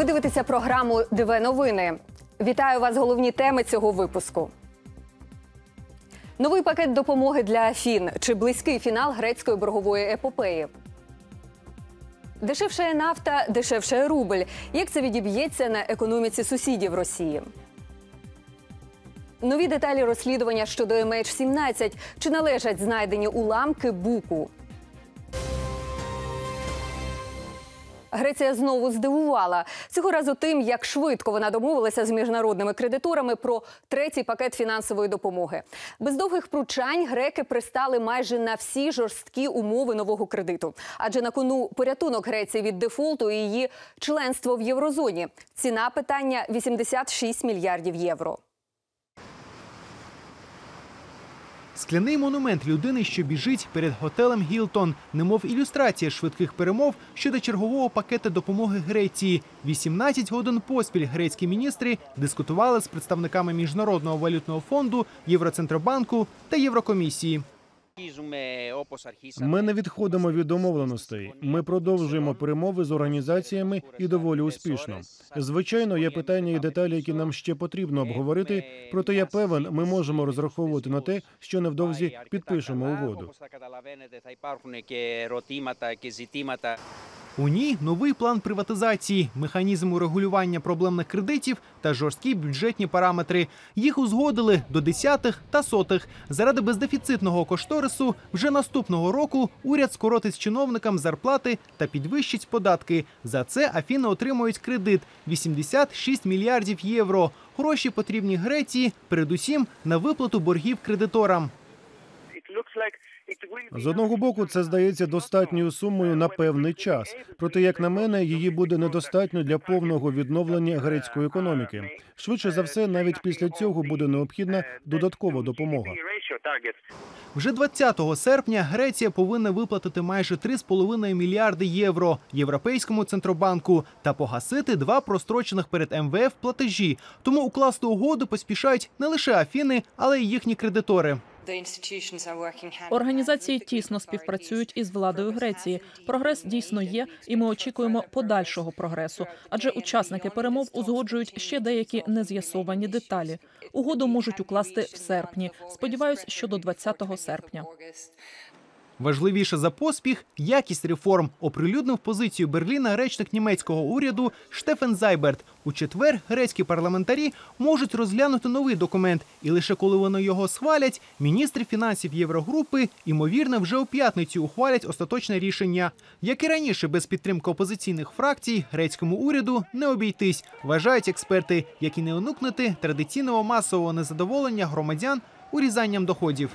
Ви дивитеся програму ДВ Новини. Вітаю вас. Головні теми цього випуску. Новий пакет допомоги для Афін чи близький фінал грецької боргової епопеї. Дешевше нафта, дешевше рубль. Як це відіб'ється на економіці сусідів Росії? Нові деталі розслідування щодо MH17. Чи належать знайдені уламки буку? Греція знову здивувала цього разу тим, як швидко вона домовилася з міжнародними кредиторами про третій пакет фінансової допомоги. Без довгих пручань греки пристали майже на всі жорсткі умови нового кредиту. Адже на кону порятунок Греції від дефолту і її членство в єврозоні. Ціна питання 86 мільярдів євро. Скляний монумент людини, що біжить перед готелем Гілтон, немов ілюстрація швидких перемов щодо чергового пакету допомоги Греції. 18 годин поспіль грецькі міністри дискутували з представниками міжнародного валютного фонду, Євроцентробанку та Єврокомісії. Ми не відходимо від домовленостей. Ми продовжуємо перемови з організаціями і доволі успішно. Звичайно, є питання і деталі, які нам ще потрібно обговорити. Проте я певен, ми можемо розраховувати на те, що невдовзі підпишемо угоду. У ній новий план приватизації, механізм урегулювання проблемних кредитів та жорсткі бюджетні параметри. Їх узгодили до десятих та сотих. Заради бездефіцитного кошторису вже наступного року уряд скоротить чиновникам зарплати та підвищить податки. За це Афіни отримують кредит 86 мільярдів євро. Гроші потрібні Греції, передусім на виплату боргів кредиторам. З одного боку, це здається достатньою сумою на певний час. Проте, як на мене, її буде недостатньо для повного відновлення грецької економіки. Швидше за все, навіть після цього буде необхідна додаткова допомога. Вже 20 серпня Греція повинна виплатити майже 3,5 мільярди євро Європейському центробанку та погасити два прострочених перед МВФ платежі. Тому укласти угоду поспішають не лише Афіни, але й їхні кредитори. Організації тісно співпрацюють із владою Греції. Прогрес дійсно є, і ми очікуємо подальшого прогресу. Адже учасники перемов узгоджують ще деякі нез'ясовані деталі. Угоду можуть укласти в серпні. Сподіваюсь, що до 20 серпня. Важливіше за поспіх якість реформ оприлюднив позицію Берліна речник німецького уряду Штефен Зайберт. У четвер грецькі парламентарі можуть розглянути новий документ, і лише коли вони його схвалять, міністри фінансів Єврогрупи ймовірно вже у п'ятницю ухвалять остаточне рішення. Як і раніше, без підтримки опозиційних фракцій грецькому уряду не обійтись, вважають експерти, які не уникнути традиційного масового незадоволення громадян урізанням доходів.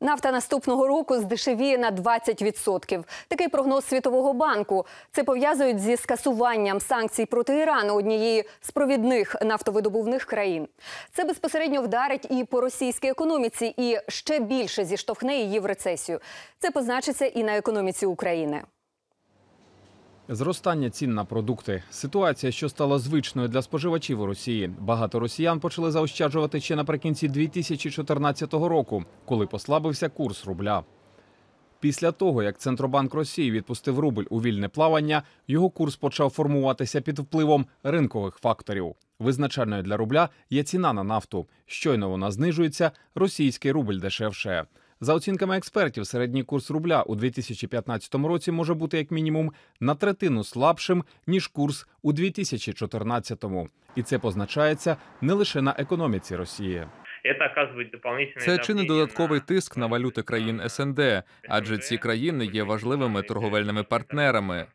Нафта наступного року здешевіє на 20%. Такий прогноз Світового банку. Це пов'язують зі скасуванням санкцій проти Ірану, однієї з провідних нафтовидобувних країн. Це безпосередньо вдарить і по російській економіці, і ще більше зіштовхне її в рецесію. Це позначиться і на економіці України. Зростання цін на продукти, ситуація, що стала звичною для споживачів у Росії. Багато росіян почали заощаджувати ще наприкінці 2014 року, коли послабився курс рубля. Після того, як Центробанк Росії відпустив рубль у вільне плавання, його курс почав формуватися під впливом ринкових факторів. Визначальною для рубля є ціна на нафту. Щойно вона знижується, російський рубль дешевше. За оцінками експертів, середній курс рубля у 2015 році може бути як мінімум на третину слабшим ніж курс у 2014-му. І це позначається не лише на економіці Росії. Це чинить додатковий тиск на валюти країн СНД, адже ці країни є важливими торговельними партнерами.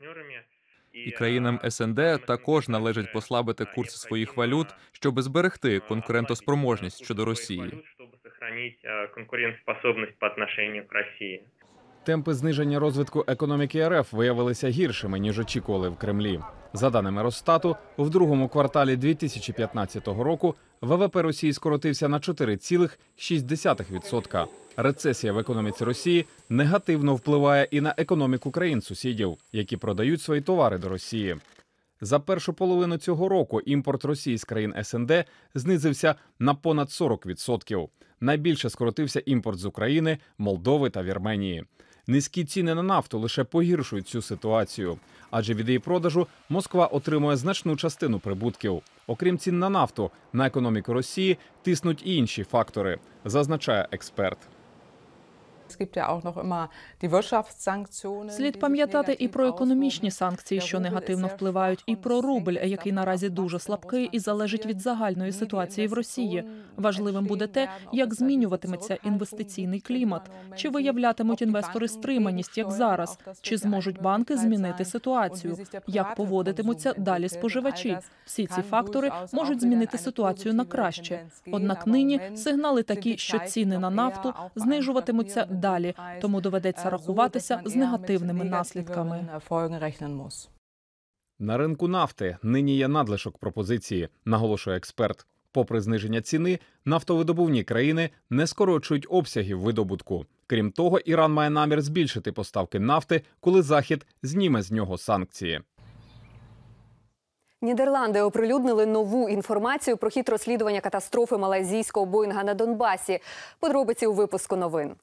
І країнам СНД також належить послабити курс своїх валют, щоб зберегти конкурентоспроможність щодо Росії. Конкурентоспособность по отношению к России. Темпи зниження розвитку економіки РФ виявилися гіршими ніж очікували в Кремлі. За даними Росстату, в другому кварталі 2015 року ВВП Росії скоротився на 4,6%. Рецесія в економіці Росії негативно впливає і на економіку країн-сусідів, які продають свої товари до Росії. За першу половину цього року імпорт Росії з країн СНД знизився на понад 40%. Найбільше скоротився імпорт з України, Молдови та Вірменії. Низькі ціни на нафту лише погіршують цю ситуацію, адже від її продажу Москва отримує значну частину прибутків. Окрім цін на нафту, на економіку Росії тиснуть і інші фактори, зазначає експерт. Слід пам'ятати і про економічні санкції, що негативно впливають, і про рубль, який наразі дуже слабкий і залежить від загальної ситуації в Росії. Важливим буде те, як змінюватиметься інвестиційний клімат, чи виявлятимуть інвестори стриманість, як зараз, чи зможуть банки змінити ситуацію, як поводитимуться далі споживачі. Всі ці фактори можуть змінити ситуацію на краще. Однак нині сигнали такі, що ціни на нафту знижуватимуться далі, тому доведеться рахуватися з негативними наслідками. На ринку нафти нині є надлишок пропозиції, наголошує експерт. Попри зниження ціни, нафтовидобувні країни не скорочують обсягів видобутку. Крім того, Іран має намір збільшити поставки нафти, коли Захід зніме з нього санкції. Нідерланди оприлюднили нову інформацію про хід розслідування катастрофи малайзійського Боїнга на Донбасі. Подробиці у випуску новин.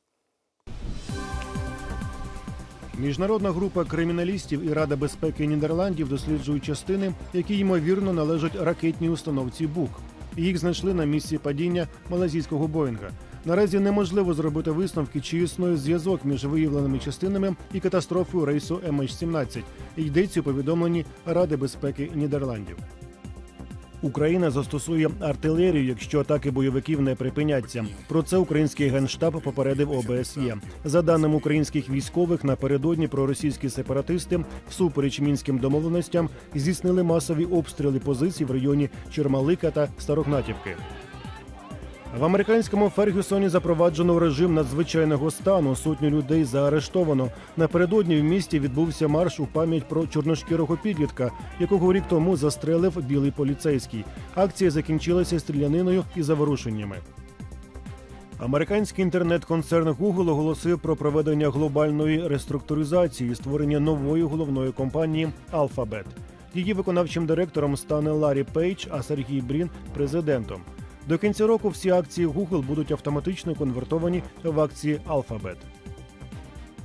Міжнародна група криміналістів і Рада безпеки Нідерландів досліджують частини, які ймовірно належать ракетній установці БУК. Їх знайшли на місці падіння малазійського Боїнга. Наразі неможливо зробити висновки, чи існує зв'язок між виявленими частинами і катастрофою рейсу MH17. Йдеться у повідомленні Ради безпеки Нідерландів. Україна застосує артилерію, якщо атаки бойовиків не припиняться. Про це український генштаб попередив ОБСЄ. За даними українських військових, напередодні проросійські сепаратисти всупереч мінським домовленостям здійснили масові обстріли позицій в районі Чермалика та Старогнатівки. В американському Фергюсоні запроваджено режим надзвичайного стану. Сотню людей заарештовано. Напередодні в місті відбувся марш у пам'ять про чорношкірого підлітка, якого рік тому застрелив білий поліцейський. Акція закінчилася стріляниною і заворушеннями. Американський інтернет-концерн Google оголосив про проведення глобальної реструктуризації і створення нової головної компанії Alphabet. Її виконавчим директором стане Ларі Пейдж, а Сергій Брін президентом. До кінця року всі акції Google будуть автоматично конвертовані в акції Alphabet.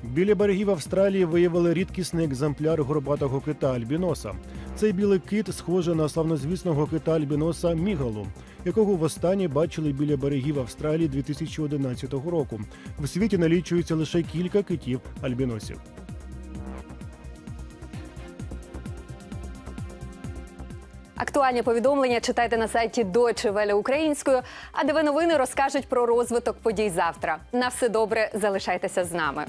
Біля берегів Австралії виявили рідкісний екземпляр горбатого кита альбіноса. Цей білий кит схожий на славнозвісного кита альбіноса Мігалу, якого востаннє бачили біля берегів Австралії 2011 року. В світі налічується лише кілька китів альбіносів. Актуальні повідомлення читайте на сайті Deutsche Welle українською. А ДВ новини розкажуть про розвиток подій завтра. На все добре, залишайтеся з нами.